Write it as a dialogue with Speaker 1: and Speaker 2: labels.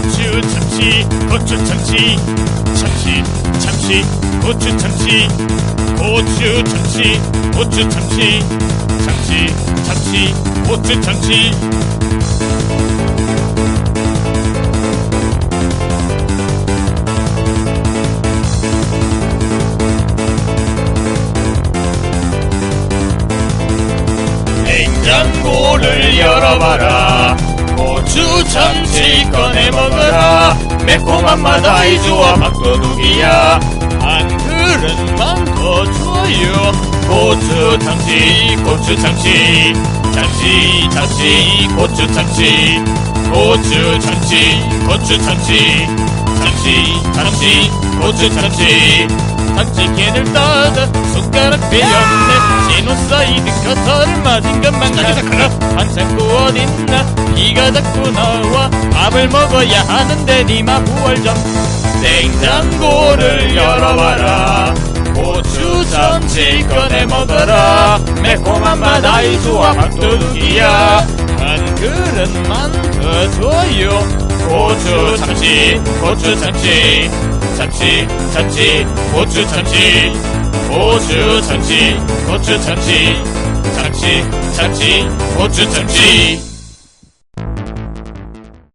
Speaker 1: 참치 참치 참치 고추 참치 고추 참치 고추 참치 참치 참치 고추 참치. 냉장고를 열어봐라. 고추 참치 꺼내 먹어라. 매콤한 맛 아이 좋아 밥도둑이야. 한 그릇만 더 줘요. 고추 참치 고추 참치. 참치 참치 고추 참치. 고추 참치 고추 참치. 참치 참치 고추 참치. 참치캔을 따다 숟가락 베었네. 시노사이드 커터를 맞은 것만 나가 한창구 어딨나? 비가 자꾸 나와 밥을 먹어야 하는데 니마 후월점 냉장고를 열어봐라. 고추 참치 꺼내 먹어라. 매콤한 맛 아이 좋아 밥도둑이야. 한 그릇만 더 줘요. 고추 참치 고추 참치 참치 참치 고추 참치. 고추 참치 고추 참치 참치 참치 고추 참치